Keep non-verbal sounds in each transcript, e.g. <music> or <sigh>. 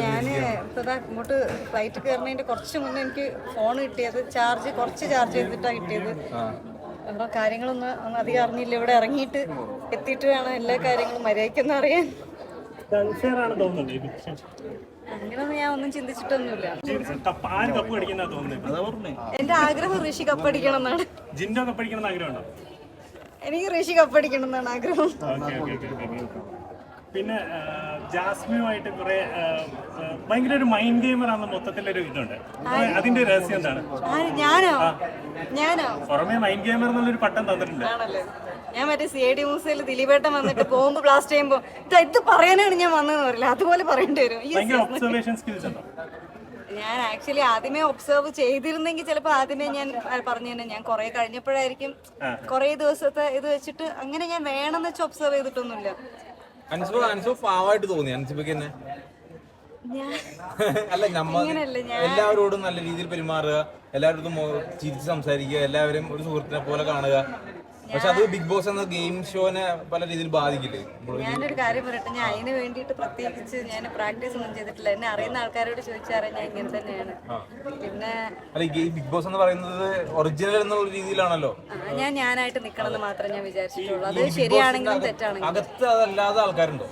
ഞാൻ ഇപ്പതാ ഇങ്ങോട്ട് ഫ്ലൈറ്റ് കയറുന്നതിന്റെ കുറച്ച് മുന്നേ എനിക്ക് ഫോൺ കിട്ടിയത്. ചാർജ് കുറച്ച് ചാർജ് ചെയ്തിട്ടാണ് കിട്ടിയത്. അപ്പോൾ കാര്യങ്ങളൊന്നും ഒന്നും അധികം അറിഞ്ഞില്ല. ഇവിടെ ഇറങ്ങിയിട്ട് എത്തിയിട്ട് വേണം എല്ലാ കാര്യങ്ങളും മര്യാദയ്ക്കൊന്നും അറിയാൻ. ഈ ഞാൻ ഒന്നും ചിന്തിച്ചിട്ടൊന്നുമില്ല. എന്റെ ആഗ്രഹം ഋഷി കപ്പടിക്കണം എന്നാണ്. ജിൻഡോ കപ്പ് അടിക്കണം ആഗ്രഹമുണ്ടോ? എനിക്ക് ഋഷി കപ്പടിക്കണം എന്നാണ് ആഗ്രഹം. Okay okay okay. പിന്നെ ജാസ്മിയുമായിട്ട് കുറെ ഭയങ്കര ഒരു മൈൻഡ് ഗെയിമർ ആണെന്ന് മൊത്തത്തിലൊരു ഇതുണ്ട്. അതിന്റെ രഹസ്യം എന്താണ്? ഞാനോ? ഞാനോ? പുറമെ മൈൻഡ് ഗെയിമർ എന്നുള്ളൊരു പട്ടം തന്നിട്ടുണ്ട്. ഞാൻ മറ്റേ സി ഐ ഡി മൂസയിൽ ദിലീപേട്ടൻ വന്നിട്ട് ബോംബ് ബ്ലാസ്റ്റ് ചെയ്യുമ്പോ ഇത് പറയാനാണ് ഞാൻ വന്നതെന്ന് പറയില്ല? അതുപോലെ പറയേണ്ടി വരും. ഒബ്സർവേഷൻ സ്കിൽസ് ഉണ്ടോ? ഞാൻ ആക്ച്വലി ആദ്യമേ ഒബ്സർവ് ചെയ്തിരുന്നെങ്കിൽ ചിലപ്പോൾ ആദ്യമേ ഞാൻ പറഞ്ഞു തന്നെ ഞാൻ കുറെ കഴിഞ്ഞപ്പോഴായിരിക്കും കുറെ ദിവസത്തെ ഇത് വെച്ചിട്ട് അങ്ങനെ ഞാൻ വേണമെന്ന് വെച്ച് ഒബ്സർവ് ചെയ്തിട്ടൊന്നുമില്ല. അൻസുബ അൻസുബ പാവായിട്ട് തോന്നി. അൻസുബക്ക് തന്നെ <laughs> അല്ല നമ്മ എല്ലാവരോടും നല്ല രീതിയിൽ പെരുമാറുക. എല്ലാവരോടും ചിരിച്ച് സംസാരിക്കുക. എല്ലാവരും ഒരു സുഹൃത്തിനെ പോലെ കാണുക. പക്ഷെ അത് ബിഗ് ബോസ് എന്ന ഗെയിം ഷോനെ പല രീതിയിൽ ബാധിക്കില്ലേ? ഞാനൊരു കാര്യം പറയട്ടെ ഞാൻ അതിന് വേണ്ടിയിട്ട് പ്രത്യേകിച്ച് ഞാൻ പ്രാക്ടീസ് ഒന്നും ചെയ്തിട്ടില്ല. എന്നെ അറിയുന്ന ആൾക്കാരോട് ചോദിച്ചാൽ ഞാൻ ഇങ്ങനെ തന്നെയാണ്. പിന്നെ അല്ല ഈ ബിഗ് ബോസ് എന്ന് പറയുന്നത് ഒറിജിനൽ എന്നുള്ള രീതിയിലാണല്ലോ. ഞാൻ ഞാനായിട്ട് നിൽക്കണമെന്ന് മാത്രമേ ഞാൻ വിചാരിച്ചിട്ടുള്ളൂ. അത് ശരിയാണെങ്കിലും തെറ്റാണെങ്കിലും. അകത്ത് അതല്ലാതെ ആൾക്കാരുണ്ടോ?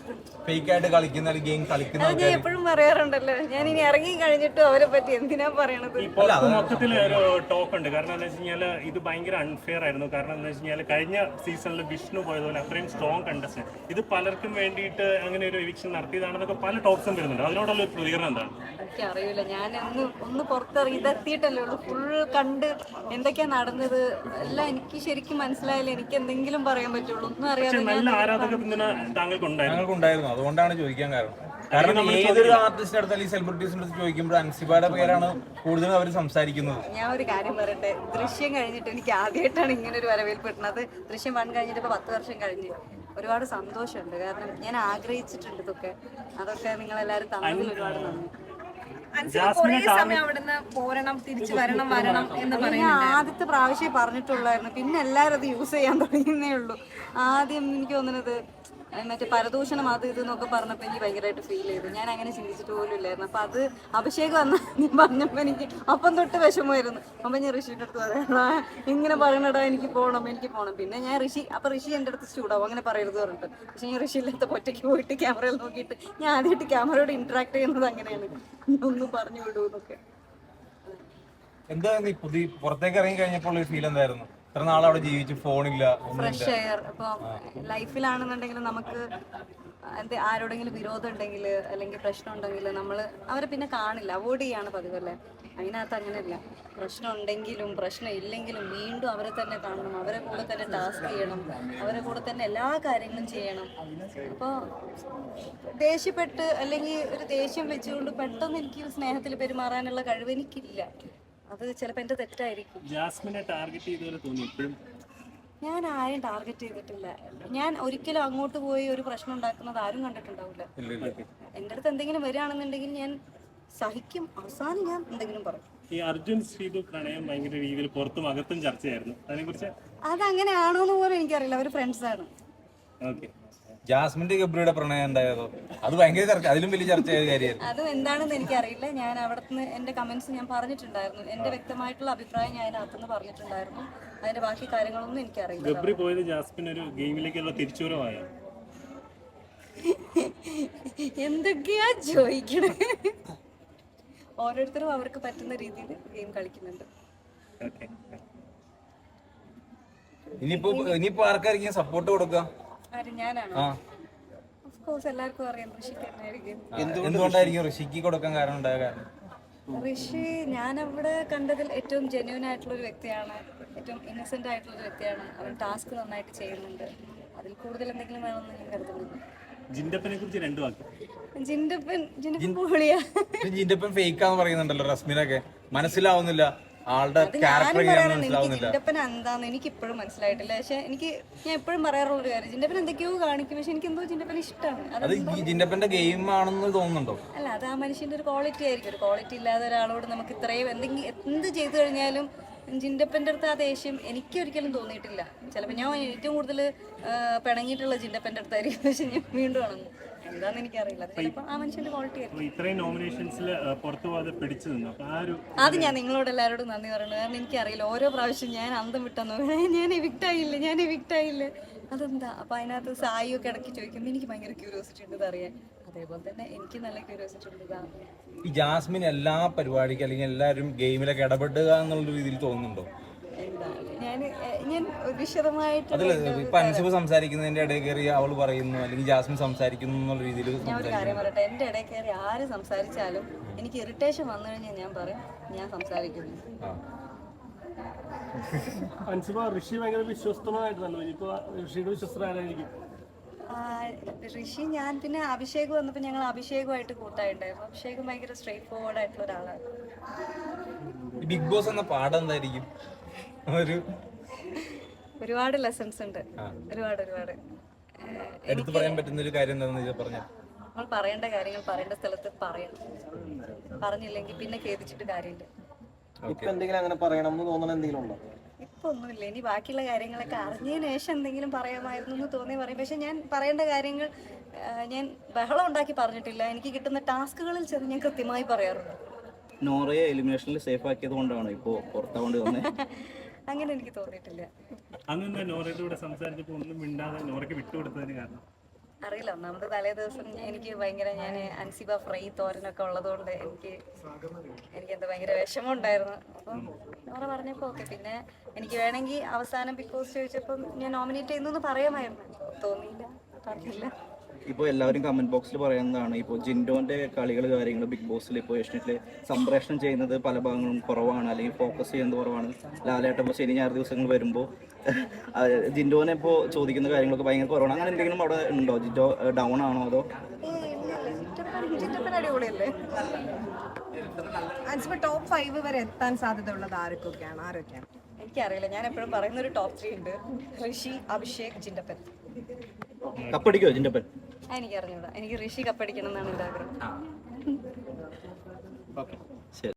ഫേക്ക് ആയിട്ട് കളിക്കുന്ന ഒരു ഗെയിം കളിക്കുന്ന അത് ഞാൻ എപ്പോഴും പറയാറുണ്ടല്ലോ. ഞാൻ ഇനി ഇറങ്ങി കഴിഞ്ഞിട്ട് അവരെ പറ്റി എന്തിനാ പറയണത്? പുറത്ത് മൊത്തത്തിൽ ഒരു ടോക്ക് ഉണ്ട്. കാരണം എന്താ വെച്ച് കഴിഞ്ഞാൽ ഇത് ഭയങ്കര അൺഫെയർ ആയിരുന്നു. കാരണം എന്താ വെച്ച് കഴിഞ്ഞാൽ കഴിഞ്ഞ സീസണിൽ വിഷ്ണു പോയതുപോലെ അത്രയും സ്ട്രോങ് കണ്ടസ്റ്റന്റ് ഇത് പലർക്കും വേണ്ടിയിട്ട് അങ്ങനെ ഒരു എവിക്ഷൻ നടത്തിയതാണെന്നൊക്കെ പല ടോക്സും വരുന്നുണ്ട്. അതിനോടുള്ള ഒരു പ്രതികരണം എന്താണ്? എനിക്ക് അറിയില്ല ഞാൻ ഒന്ന് ഒന്ന് പുറത്തിറങ്ങി ഇതെത്തിയിട്ടല്ലേ ഉള്ളൂ. ഫുൾ കണ്ട് എന്തൊക്കെയാ നടന്നത് എല്ലാം എനിക്ക് ശരിക്കും മനസ്സിലായില്ല. എനിക്ക് എന്തെങ്കിലും പറയാൻ പറ്റുള്ളൂ. ഒന്നും അറിയാതെ ഞാൻ നല്ല ആരാധക പിന്തുണ താങ്കൾക്ക് ഉണ്ടായിരുന്നു ഉണ്ടായിരുന്നു അതുകൊണ്ടാണ് ചോദിക്കാൻ കാരണം. കാരണം ഏതൊരു ആർട്ടിസ്റ്റിന്റെ അടുത്ത് അല്ലെങ്കിൽ സെലിബ്രിറ്റീസിന്റെ അടുത്ത് ചോദിക്കുമ്പോൾ അൻസിബയുടെ പേരാണ് കൂടുതലും അവർ സംസാരിക്കുന്നത്. ഞാൻ ഒരു കാര്യം പറയട്ടെ? ദൃശ്യം കഴിഞ്ഞിട്ട് എനിക്ക് ആദ്യമായിട്ടാണ് ഇങ്ങനെ ഒരു വരവേൽപ്പ് കിട്ടുന്നത് ദൃശ്യം വൺ കഴിഞ്ഞിട്ട് ഇപ്പൊ പത്ത് വർഷം കഴിഞ്ഞ്. ഒരുപാട് സന്തോഷമുണ്ട്. കാരണം ഞാൻ ആഗ്രഹിച്ചിട്ടുണ്ട് ഇതൊക്കെ. അതൊക്കെ എല്ലാരും തന്നതിൽ ഒരുപാട് നന്ദി. ജാസ്മിനെ അവിടുന്ന് പോരണം തിരിച്ചു വരണം വരണം എന്ന് അത് ഞാൻ ആദ്യത്തെ പ്രാവശ്യം പറഞ്ഞിട്ടുള്ളായിരുന്നു. പിന്നെ എല്ലാവരും അത് യൂസ് ചെയ്യാൻ തുടങ്ങുന്നേ ഉള്ളൂ. ആദ്യം എനിക്ക് തോന്നുന്നത് മറ്റേ പരദൂഷണം അത് ഇത് എന്നൊക്കെ പറഞ്ഞപ്പോൾ എനിക്ക് ഭയങ്കരമായിട്ട് ഫീൽ ചെയ്തു. ഞാൻ അങ്ങനെ ചിന്തിച്ചിട്ട് പോലും ഇല്ലായിരുന്നു. അപ്പം അത് അഭിഷേക് വന്ന <laughs> ഞാൻ പറഞ്ഞപ്പോൾ എനിക്ക് അപ്പം തൊട്ട് വിഷമമായിരുന്നു. അപ്പം ഞാൻ ഋഷിയുടെ അടുത്ത് പറയണ ഇങ്ങനെ പറയണടാ എനിക്ക് പോകണം എനിക്ക് പോകണം പിന്നെ ഞാൻ ഋഷി അപ്പം ഋഷി എന്റെ അടുത്ത് ചൂടാവും അങ്ങനെ പറയരുത് പറഞ്ഞിട്ട്. പക്ഷെ ഞാൻ ഋഷി ഇല്ലാത്ത ഒറ്റയ്ക്ക് പോയിട്ട് ക്യാമറയിൽ നോക്കിയിട്ട് ഞാൻ ആദ്യമായിട്ട് ക്യാമറയോട് ഇന്ററാക്ട് ചെയ്യുന്നത് അങ്ങനെയാണ്. ഒന്ന് പറഞ്ഞു വിടൂ എന്താ നീ പുതിയ പുറത്തേക്ക് ഇറങ്ങി കഴിഞ്ഞപ്പോൾ ഫീൽ എന്തായിരുന്നു? ഇത്ര നാൾ ജീവിച്ചു ഫോണില്ല ഫ്രഷ് എയർ ഇപ്പൊ ലൈഫിലാണെന്നുണ്ടെങ്കിൽ നമുക്ക് എന്ത് ആരോടെങ്കിലും വിരോധം ഉണ്ടെങ്കിൽ അല്ലെങ്കിൽ പ്രശ്നം ഉണ്ടെങ്കിൽ നമ്മൾ അവരെ പിന്നെ കാണില്ല. അവോയ്ഡ് ചെയ്യാണ് പതിവ് അല്ലേ? അതിനകത്ത് അങ്ങനെയല്ല. പ്രശ്നം ഉണ്ടെങ്കിലും പ്രശ്നം ഇല്ലെങ്കിലും വീണ്ടും അവരെ തന്നെ കാണണം. അവരെ കൂടെ തന്നെ ടാസ്ക് ചെയ്യണം. അവരെ കൂടെ തന്നെ എല്ലാ കാര്യങ്ങളും ചെയ്യണം. അപ്പോൾ ദേഷ്യപ്പെട്ട് അല്ലെങ്കിൽ ഒരു ദേഷ്യം വെച്ചുകൊണ്ട് പെട്ടെന്ന് എനിക്ക് സ്നേഹത്തിൽ പെരുമാറാനുള്ള കഴിവ് എനിക്കില്ല. അത് ചിലപ്പോൾ എന്റെ തെറ്റായിരിക്കും. ജാസ്മിനെ ടാർഗറ്റ് ചെയ്തപോലെ തോന്നി ഇപ്പോഴും? ഞാൻ ആരെയും ടാർഗറ്റ് ചെയ്തിട്ടില്ല. ഞാൻ ഒരിക്കലും അങ്ങോട്ട് പോയി ഒരു പ്രശ്നം ഉണ്ടാക്കുന്നത് ആരും കണ്ടിട്ടുണ്ടാവില്ല. എന്റെ അടുത്ത് എന്തെങ്കിലും വരികയാണെന്നുണ്ടെങ്കിൽ ഞാൻ സഹിക്കും. അവസാനം ഞാൻ എന്തെങ്കിലും പറയും. ഈ അർജുൻ ശ്രീതു പ്രണയം ഭയങ്കര രീതിയിൽ പുറത്തും അകത്തും ചർച്ചയായിരുന്നു. അതിനെക്കുറിച്ച് അതങ്ങനെ ആണോന്ന് പോലും എനിക്കറിയില്ല. അവർ ആണ്. ഓക്കെ. ജാസ്മിന്റെ ഗബ്രിയുടെ പ്രണയം എന്തായതോ? അത് ഭയങ്കര ചർച്ച അതിലും വലിയ ചർച്ചയായ കാര്യമായിരുന്നു. അത് എന്താണെന്ന് എനിക്കറിയില്ല. ഞാൻ അവിടെ നിന്ന് എന്റെ കമൻസ് ഞാൻ പറഞ്ഞിട്ടുണ്ടായിരുന്നു. എന്റെ വ്യക്തമായിട്ടുള്ള അഭിപ്രായം ഞാൻ അകത്തുനിന്ന് പറഞ്ഞിട്ടുണ്ടായിരുന്നു. അതിന്റെ ബാക്കി കാര്യങ്ങളൊന്നും എനിക്കറിയില്ല. ഗബ്രി പോയത് ജാസ്മിൻ ഒരു ഗെയിമിലേക്കുള്ള തിരിച്ചുവരവായ? എന്തൊക്കെയാ ചോദിക്കണേ? ഓരോരുത്തരും അവർക്ക് പറ്റുന്ന രീതിയിൽ ഗെയിം കളിക്കുന്നുണ്ട്. ഇനിയിപ്പോ ഇനിയിപ്പോ ആർക്കായിരിക്കും സപ്പോർട്ട് കൊടുക്കുക? എല്ലാവർക്കും അറിയാം എന്തുകൊണ്ടായിരിക്കും ഋഷിക്ക് കൊടുക്കാൻ കാരണം ഉണ്ടായ കാരണം? ഋഷി ഞാനവിടെ കണ്ടതിൽ ഏറ്റവും ജെന്യൂൻ ആയിട്ടുള്ള ഒരു വ്യക്തിയാണ്. ഏറ്റവും ഇന്നസെന്റ് ആയിട്ടുള്ള ഒരു വ്യക്തിയാണ്. അവൻ ടാസ്ക് നന്നായിട്ട് ചെയ്യുന്നുണ്ട്. അതിൽ കൂടുതൽ എന്തെങ്കിലും വേണമെന്ന് ഞാൻ കരുതുന്നുണ്ട് ജിൻഡപ്പനെ കുറിച്ച് രണ്ടു വാക്ക്. ജിൻഡപ്പൻ ജിൻഡപ്പൻ പൊളിയാ. ജിന്റപ്പൻ ഫേക്കാന്ന് പറയുന്നുണ്ടല്ലോ റസ്മിനൊക്കെ. മനസ്സിലാവുന്നില്ല. ആളുടെ ക്യാരക്ടർ ജിൻഡപ്പൻ എന്താന്ന് എനിക്ക് ഇപ്പോഴും മനസ്സിലായിട്ടില്ല. പക്ഷെ എനിക്ക് ഞാൻ എപ്പോഴും പറയാറുള്ള ഒരു കാര്യം ജിൻഡപ്പൻ എന്തൊക്കെയോ കാണിക്കും പക്ഷെ എനിക്ക് എന്തോ ജിൻഡപ്പൻ ഇഷ്ടമാണ്. അത് ജിന്റപ്പന്റെ ഗെയിം ആണെന്ന് തോന്നുന്നുണ്ടോ? അല്ല അത് ആ മനുഷ്യന്റെ ഒരു ക്വാളിറ്റി ആയിരിക്കും. ഒരു ക്വാളിറ്റി ഇല്ലാതെ ഒരാളോട് നമുക്ക് ഇത്രയും എന്തെങ്കിലും എന്ത് ചെയ്തു കഴിഞ്ഞാലും ജിൻഡപ്പന്റെ അടുത്ത് ആ ദേഷ്യം എനിക്ക് ഒരിക്കലും തോന്നിയിട്ടില്ല. ചിലപ്പോൾ ഞാൻ ഏറ്റവും കൂടുതൽ പിണങ്ങിയിട്ടുള്ള ജിൻഡപ്പന്റെ അടുത്തായിരിക്കും. പക്ഷെ ഞാൻ വീണ്ടും ഇണങ്ങും എനിക്കറിയില്ല. ചിലപ്പോൾ ആ മനുഷ്യന്റെ ക്വാളിറ്റി ആയിരിക്കും. അപ്പൊ ഇത്രയും നോമിനേഷൻസിൽ പുറത്തു പോകാതെ പിടിച്ചു നിന്നു. അപ്പൊ ആ ഒരു അത് ഞാൻ നിങ്ങളോട് എല്ലാവരോടും നന്ദി പറയുന്നത്. കാരണം എനിക്കറിയില്ല ഓരോ പ്രാവശ്യം ഞാൻ അന്തം വിട്ടെന്ന് ഞാൻ എവിക്റ്റ് ആയില്ല? ഞാൻ എവിക്റ്റ് ആയില്ല? അതെന്താ? അപ്പൊ അതിനകത്ത് സായിയൊക്കെ ഇടയ്ക്ക് ചോദിക്കുമ്പോൾ എനിക്ക് ഭയങ്കര ക്യൂരിയോസിറ്റി ഉണ്ട് അറിയാൻ. അതേപോലെ തന്നെ എനിക്ക് നല്ല ക്യൂരിയോസിറ്റി ഉണ്ട് ഇതാ ഈ ജാസ്മിൻ എല്ലാ പരിപാടിക്കും അല്ലെങ്കിൽ എല്ലാവരും ഗെയിമിലൊക്കെ ഇടപെടുക എന്നുള്ള രീതിയിൽ തോന്നുന്നുണ്ടോ? എന്താണ്? ഞാൻ ഞാൻ വിശദമായിട്ട് അതല്ല ഇപ്പൊ അൻസിബ് സംസാരിക്കുന്നതിന്റെ ഇടയിൽ കയറി അവൾ പറയുന്നു അല്ലെങ്കിൽ ജാസ്മിൻ സംസാരിക്കുന്നു എന്നുള്ള രീതിയിൽ ഞാൻ ഒരു കാര്യം പറയട്ടെ എന്റെ ഇടയിൽ കയറി ആര് സംസാരിച്ചാലും എനിക്ക് ഇറിറ്റേഷൻ വന്നു കഴിഞ്ഞാൽ ഞാൻ പറയും ഞാൻ സംസാരിക്കുന്നു. അൻസിബ ഋഷി ഭയങ്കര വിശ്വസ്തമായിട്ടല്ലോ ഇനിയിപ്പോ ഋഷിയുടെ വിശ്വസ്തരായിരിക്കും ആ, ഋഷി ഞാൻ പിന്നെ അഭിഷേക് വന്നപ്പോൾ ഞങ്ങൾ അഭിഷേകുമായിട്ട് കൂട്ടായിട്ടുണ്ടായിരുന്നു. അഭിഷേകം ഭയങ്കര സ്ട്രേറ്റ് ഫോർവേഡ് ആയിട്ടുള്ള ഒരാളാണ്. ബിഗ് ബോസ് എന്ന പാഠം എന്തായിരിക്കും? ഒരു ഒരുപാട് ലെസൺസ് ഉണ്ട്. ഒരുപാട് ഒരുപാട്. എടുത്തു പറയാൻ പറ്റുന്ന ഒരു കാര്യം എന്താണെന്ന് പറഞ്ഞു. നമ്മൾ പറയേണ്ട കാര്യങ്ങൾ പറയേണ്ട സ്ഥലത്ത് പറയണം. പറഞ്ഞില്ലെങ്കിൽ പിന്നെ ഖേദിച്ചിട്ട് കാര്യമില്ല. ഇപ്പൊ എന്തെങ്കിലും അങ്ങനെ പറയണം എന്ന് തോന്നണ എന്തെങ്കിലും ഉണ്ടോ? ഇപ്പൊ ഒന്നുമില്ല ഇനി ബാക്കിയുള്ള കാര്യങ്ങളൊക്കെ അറിഞ്ഞതിന് ശേഷം എന്തെങ്കിലും പറയാമായിരുന്നു എന്ന് തോന്നി പറയും. പക്ഷെ ഞാൻ പറയേണ്ട കാര്യങ്ങൾ ഞാൻ ബഹളം ഉണ്ടാക്കി പറഞ്ഞിട്ടില്ല. എനിക്ക് കിട്ടുന്ന ടാസ്കുകളിൽ ചെന്ന് ഞാൻ കൃത്യമായി പറയാറുണ്ട്. നോറയെ എലിമിനേഷനിൽ സേഫ് ആക്കിയത് കൊണ്ടാണ് ഇപ്പോൾ പുറത്താവേണ്ടി വന്നത് അങ്ങനെ എനിക്ക് തോന്നിയിട്ടില്ല. അന്ന് നോറയുടെ കൂടെ സംസാരിച്ചപ്പോൾ ഒന്നും മിണ്ടാതെ നോറയ്ക്ക് വിട്ടുകൊടുത്തതിന് കാരണം? അറിയില്ല. ഒന്നാമത് തലേ ദിവസം എനിക്ക് ഭയങ്കര ഞാൻ അൻസിബ ഫ്രൈ തോരനൊക്കെ ഉള്ളതുകൊണ്ട് എനിക്ക് എനിക്ക് എന്താ ഭയങ്കര വിഷമമുണ്ടായിരുന്നു. അപ്പം നോറ പറഞ്ഞപ്പോൾ ഓക്കെ പിന്നെ എനിക്ക് വേണമെങ്കിൽ അവസാനം ബിഗ് ബോസ് ചോദിച്ചപ്പം ഞാൻ നോമിനേറ്റ് ചെയ്യുന്നു പറയാമായിരുന്നു. തോന്നിയില്ല. പറഞ്ഞില്ല. ഇപ്പോൾ എല്ലാവരും കമന്റ് ബോക്സിൽ പറയുന്നതാണ് ഇപ്പോൾ ജിൻഡോന്റെ കളികൾ കാര്യങ്ങൾ ബിഗ് ബോസിൽ ഇപ്പോൾ ഏഷ്യനെറ്റിൽ സംപ്രേഷണം ചെയ്യുന്നത് പല ഭാഗങ്ങളും കുറവാണ് അല്ലെങ്കിൽ ഫോക്കസ് ചെയ്യുന്നത് കുറവാണ്. ലാലേട്ടൻ ഇപ്പോൾ ശനി ഞായർ ദിവസങ്ങൾ വരുമ്പോൾ ജിൻഡോനെ ഇപ്പോൾ ചോദിക്കുന്ന കാര്യങ്ങളൊക്കെ ഭയങ്കര കുറവാണ്. അങ്ങനെ എന്തെങ്കിലും അവിടെ ഉണ്ടോ? ജിൻഡോ ഡൗൺ ആണോ അതോ? ടോപ്പ് ഫൈവ് വരെ എത്താൻ സാധ്യതയുള്ളത് ആരൊക്കെയാണ്? ആരൊക്കെയാണ്? എനിക്കറിയില്ല. ഞാൻ എപ്പോഴും പറയുന്ന ഒരു ടോപ്പ് ത്രീ ഉണ്ട്. ഋഷി അഭിഷേക് ജിൻഡപ്പൻ. കപ്പടിക്കോ ജിൻഡപ്പൻ? എനിക്ക് അറിഞ്ഞൂടാ എനിക്ക് ഋഷി കപ്പടിക്കണം എന്നാണ് എന്റെ ആഗ്രഹം. ശരി